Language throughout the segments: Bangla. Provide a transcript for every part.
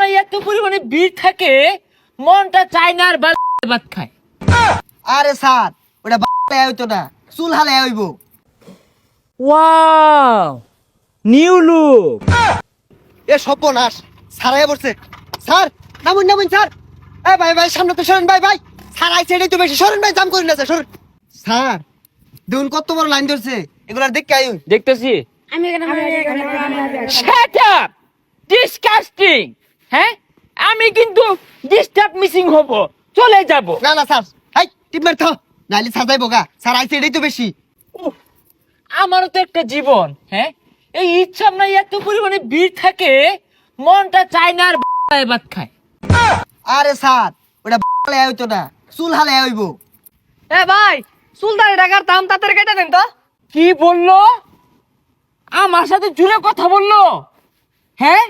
নাই এত পরিমাণে ভিড় থাকে মনটা চায় না আর ভাত খায়। আরে স্যার ওটা হইতো না চুল হালে হইব। Wow new look. এ সর্বনাশ সারাই পড়ছে। Sir নামুন নামুন sir. এ ভাই ভাই সামনে তো সরেন ভাই ভাই। স্যার আইছে এটাই তো বেশি। সরেন ভাই না স্যার সরেন। স্যার দেখুন কত বড় লাইন ধরছে। এগুলার দেখে আইন। দেখতেছি। আমি এখানে শাট আপ ডিসকাস্টিং হ্যাঁ? আমি কিন্তু ডিস্টার্ব মিসিং হব। চলে যাব। না না স্যার। হাই টিপ মার থাও নাইলে সাজাইবো গা। স্যার আইছে এটাই তো বেশি। উফ, আমারও তো একটা জীবন হ্যাঁ? এই ইচ্ছা নাই এত পরিমাণে ভিড় থাকে মনটা চায় না আর ভাত খায়। আরে স্যার ওটা বাড়াই হইতো না। চুল হালে হইব। এ ভাই সুলতান টাকার দাম তাড়াতাড়ি কেটে দেন তো। কি বলল? আমার সাথে জুড়ে কথা বলল। হ্যাঁ?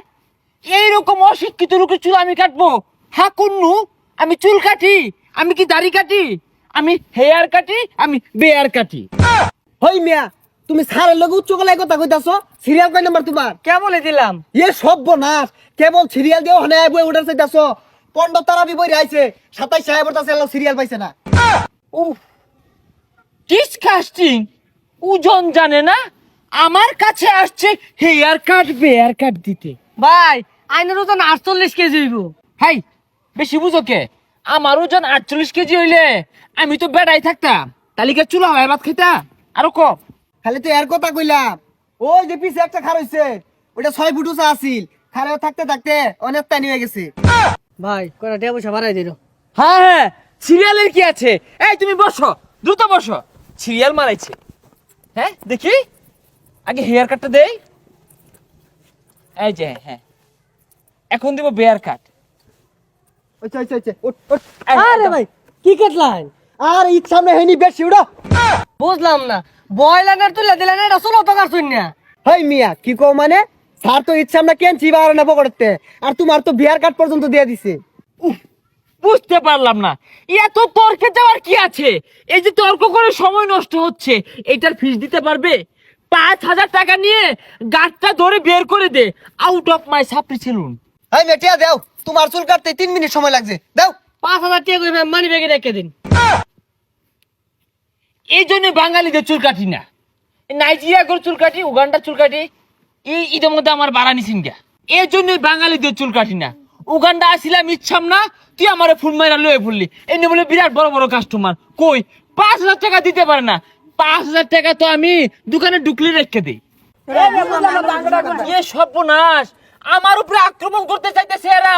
এইরকম অশিক্ষিত লোকের চুল আমি কাটবো? হ্যাঁ কুন্নু আমি চুল কাটি আমি কি দাড়ি কাটি? আমি হেয়ার কাটি আমি বেয়ার কাটি। হই মিয়া তুমি স্যারের লগে উচ্চ গলায় কথা কইতাছো সিরিয়াল কয় নাম্বার তোমার? কে বলে দিলাম? এ সর্বনাশ কেবল সিরিয়াল দিয়েও হনে বই উঠার চাইতাছো। পনেরো তারা বিবই আইছে সাতাইশ সাহেব তাছে সিরিয়াল পাইছে না। উফ ডিসকাস্টিং ওজন জানে না আমার কাছে আসছে হেয়ার কাট বেয়ার কাট দিতে। ভাই আইনের ওজন আটচল্লিশ কেজি হইব। হাই বেশি বুঝো কে? আমার ওজন আটচল্লিশ কেজি হইলে আমি তো বেড়াই থাকতাম। তালিকা চুলা হয় ভাত খেতা আরও কম খালি তো এর কথা কইলাম। ওই যে পিছে একটা খার হইছে ওটা ছয় ফুট উঁচা আছিল। খারে থাকতে থাকতে অনেক টানি হয়ে গেছে। ভাই কটা টিয়া পয়সা বাড়াই দিল? হ্যাঁ হ্যাঁ সিরিয়ালের কি আছে? এই তুমি বসো দ্রুত বসো। সিরিয়াল মারাইছে। হ্যাঁ দেখি। আগে হেয়ার কাটটা দেই। এই যে হ্যাঁ। এখন দেবো বেয়ার কাট ওইছে উঠ, উঠ। আরে ভাই কি কাটলেন আর ঈদ সামনে হয়নি বেশি উড়ো। বুঝলাম না। বয়লানের তুলে দিলেন এটা ষোলো টাকার শূন্য। হই মিয়া কি কও মানে? স্যার তো ঈদ সামনে কেন চিবা না পকড়তে আর তোমার তো বিয়ার কার্ড পর্যন্ত দিয়ে দিছে। উফ, বুঝতে পারলাম না। এত তর্কে যাওয়ার কি আছে? এই যে তর্ক করে সময় নষ্ট হচ্ছে এটার ফিস দিতে পারবে? পাঁচ হাজার টাকা নিয়ে গাছটা ধরে বের করে দে। আউট অফ মাই সাপ্রি সেলুন হই মেটিয়া দাও। তোমার চুল কাটতে তিন মিনিট সময় লাগছে। দাও। পাঁচ হাজার টাকা করে মানি ব্যাগে রেখে দিন। এই জন্য বাঙালিদের চুল কাটি না। নাইজেরিয়া করে চুল কাটি উগান্ডার চুল কাটি এই মধ্যে আমার এই জন্য বাঙালিদের চুল কাটি না। উগান্ডা আসিলাম ইচ্ছাম না তুই আমার ফুল মাইরা লয়ে ফুললি। এমনি বলে বিরাট বড় বড় কাস্টমার কই? পাঁচ হাজার টাকা দিতে পারে না। পাঁচ হাজার টাকা তো আমি দোকানে ঢুকলে রেখে দিই। সর্বনাশ। আমার উপরে আক্রমণ করতে চাইতেছে এরা।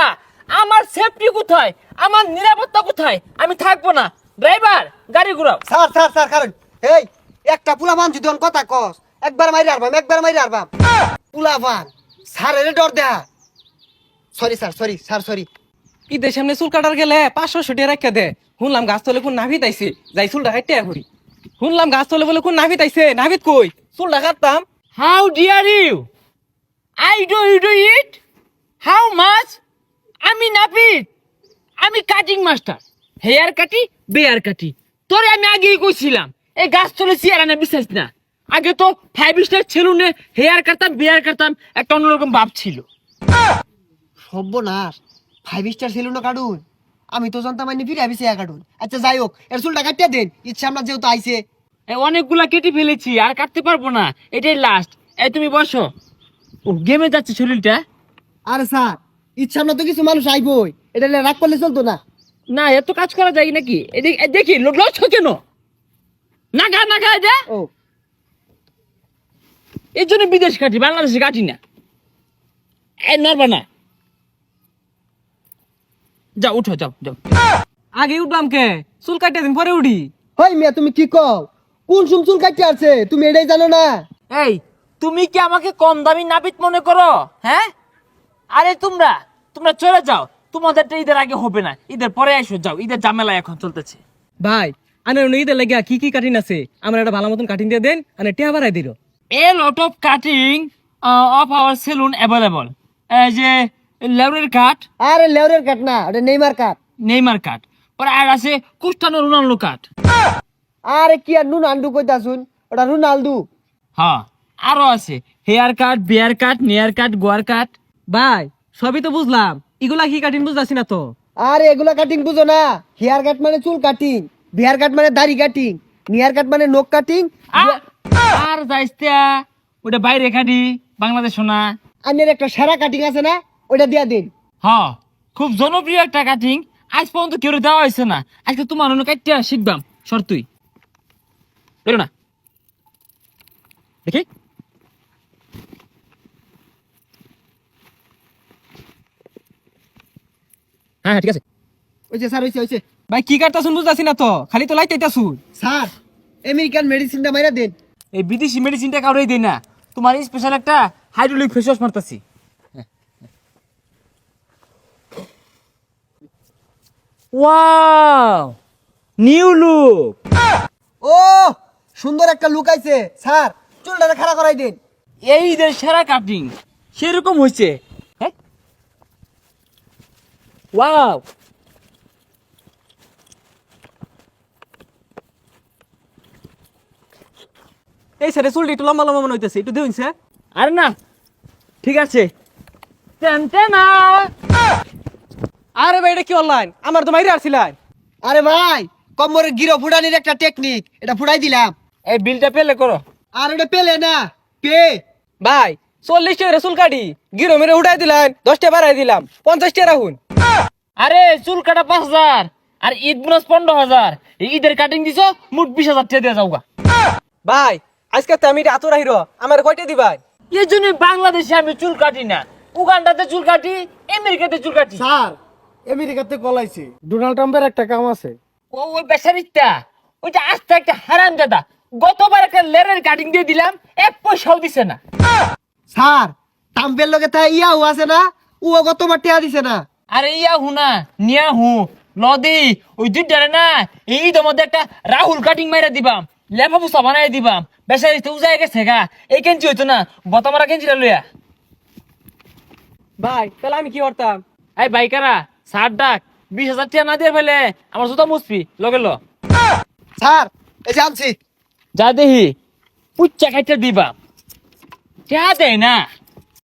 আমার সেফটি কোথায়? আমার নিরাপত্তা কোথায়? আমি থাকব না। ড্রাইভার গাড়ি ঘুরাও। স্যার স্যার স্যার কারণ এই একটা পুলা মান যদি কথা কস একবার মাইরে আরবাম একবার মাইরে আরবাম পুলা বান স্যার এর ডর দেয়া sorry sir sorry sir sorry ঈদের সামনে চুল কাটার গেলে পাঁচশো ছুটে রেখে দে। শুনলাম গাছ তলে কোন নাভিত আইছে যাই চুলটা কাটতে করি শুনলাম গাছ তলে বলে কোন নাভিত আইছে নাভিত কই? চুলটা কাটতাম। How dare you? I do you do it? How much? আমি নাপিত। আমি কাটিং মাস্টার হেয়ার কাটি বেয়ার কাটি। তোরে আমি আগেই কইছিলাম এই গাছ চলে চেয়ার আনা বিশ্বাস না। আগে তো ফাইভ স্টার সেলুনে হেয়ার কাটতাম বেয়ার কাটতাম একটা অন্যরকম ভাব ছিল। সর্বনাশ। ফাইভ স্টার ছিল না কার্টুন আমি তো জানতাম আইনি ফিরে আবিছে কার্টুন আচ্ছা যাই হোক এর চুলটা কাটিয়ে দেন। ইচ্ছা আমরা যেহেতু আইছে। অনেকগুলা কেটে ফেলেছি আর কাটতে পারব না। এটাই লাস্ট এই তুমি বসো। গেমে যাচ্ছে শরীরটা? আরে স্যার ইচ্ছা আমরা তো কিছু মানুষ আইবই। এটা রাগ করলে চলতো না। না এত কাজ করা যায় নাকি? দেখি লড়ছ কেন? নাগা নাগা এটা ও। এই জন্য বিদেশ কাটি বাংলাদেশে কাটি না। এ নড়বা না। যাও উঠো যাও যাও। আগে উঠবাম কে? চুল কাটিয়ে দিন পরে উঠি। হই মিয়া তুমি কি কও? কোন সুম চুল কাটতে আছে তুমি এটাই জানো না? এই তুমি কি আমাকে কম দামি নাপিত মনে করো? হ্যাঁ? আরে তোমরা তোমরা চলে যাও। তোমাদেরটা ঈদের আগে হবে না। ঈদের পরে এসো যাও। ঈদের ঝামেলা এখন চলতেছে। ভাই আনে ঈদের লেগে কি কি কাটিং আছে? আমার একটা ভালো মতন কাটিং দিয়ে দেন আনে টিয়া বাড়াই দিল। A lot of cutting of our salon available যে লেবরের কাট আরে লেউরের কাট না ওটা নেইমার কাট নেইমার কাট পরে আর আছে কুস্টানো রোনাল্ডো কাট আরে কি আর নুন আন্ডু কইতা শুন ওটা রোনালদু। হ্যাঁ। আরও আছে। হেয়ার কাট বিয়ার কাট নেয়ার কাট গোয়ার কাট ভাই সবই তো বুঝলাম। এগুলা কি কাটিং বুঝতেছি না তো? আরে এগুলা কাটিং বুঝো না। হেয়ার কাট মানে চুল কাটিং বিয়ার কাট মানে দাড়ি কাটিং নেয়ার কাট মানে নখ কাটিং আর যাইস্তা ওটা বাইরে কাটি বাংলাদেশ না আনের একটা সেরা কাটিং আছে না ওইটা দিয়া দিন। হ খুব জনপ্রিয় একটা কাটিং আজ পর্যন্ত কেউ দেওয়া হয়েছে না। আজকে তোমার অন্য কাটতে শিখবাম। সর তুই। বেরো না। দেখি। হ্যাঁ হ্যাঁ ঠিক আছে। ওই যে স্যার হইছে হইছে ভাই কি বুঝতাছি না তো। খালি তো স্যার আমেরিকান মেডিসিনটা মাইরা দেন। এই বিদেশি মেডিসিনটা দেই না। তোমার স্পেশাল একটা হাইড্রোলিক ফেস ওয়াশ মারতাছি। ওয়াও নিউ লুক ও সুন্দর একটা লুক আইছে। স্যার চুলটা খাড়া করাই দিন। এই ঈদের সেরা কাটিং সেরকম হয়েছে হ্যাঁ ওয়াও এই স্যার চুলটি একটু লম্বা লম্বা মনে হইতেছে একটু দেখুন স্যার আরে না ঠিক আছে। টেনা। আরে ভাই এটা কি অনলাইন আমার তো মাইরে আসছিলেন আরে ভাই কম্বরের গিরো ফুটানির একটা টেকনিক এটা ফুটাই দিলাম। এই বিলটা পেলে করো। আর ওটা পেলে না পে। ভাই চল্লিশ টাকা চুল কাটি। গিরো মেরে উঠাই দিলেন দশ টাকা বাড়াই দিলাম পঞ্চাশ টাকা রাখুন। আরে চুল কাটা পাঁচ হাজার। আর ঈদ বোনাস পনেরো হাজার। ঈদের কাটিং দিছো মোট বিশ হাজার টাকা দিয়ে যাওগা। ভাই আজকে তো আমি আতুর আহির। আমার কয়টা দিবাই এই জন্য বাংলাদেশে আমি চুল কাটি না। উগান্ডাতে চুল কাটি আমেরিকাতে চুল কাটি। স্যার আমেরিকাতে কলাইছে ডোনাল্ড ট্রাম্পের একটা কাম আছে। ও ওই বেচারিটা ওইটা আস্তে একটা হারাম দাদা। গতবার একটা লেরের কাটিং দিয়ে দিলাম এক পয়সাও দিছে না। স্যার টাম্পের লগে তা ইয়া হু আছে না ও গতবার টেয়া দিছে না। আরে ইয়া হু না নিয়া হু লদি ওই দুইটারে না এই মধ্যে একটা রাহুল কাটিং মাইরা দিবাম লেফা পুসা বানাই দিবাম বেচারি তো উজায় গেছে গা এই কেঞ্চি হইতো না বতামারা কেঞ্চিটা লইয়া? ভাই তাহলে আমি কি করতাম? এই বাইকারা সার ডাক বিশ হাজার টাকা না দিয়ে ফেলে আমার জুতা মুসপি লগে ল। স্যার এই যে আনছি। যা দেহি পুচ্চা খাইতে দিবা চা দেয় না।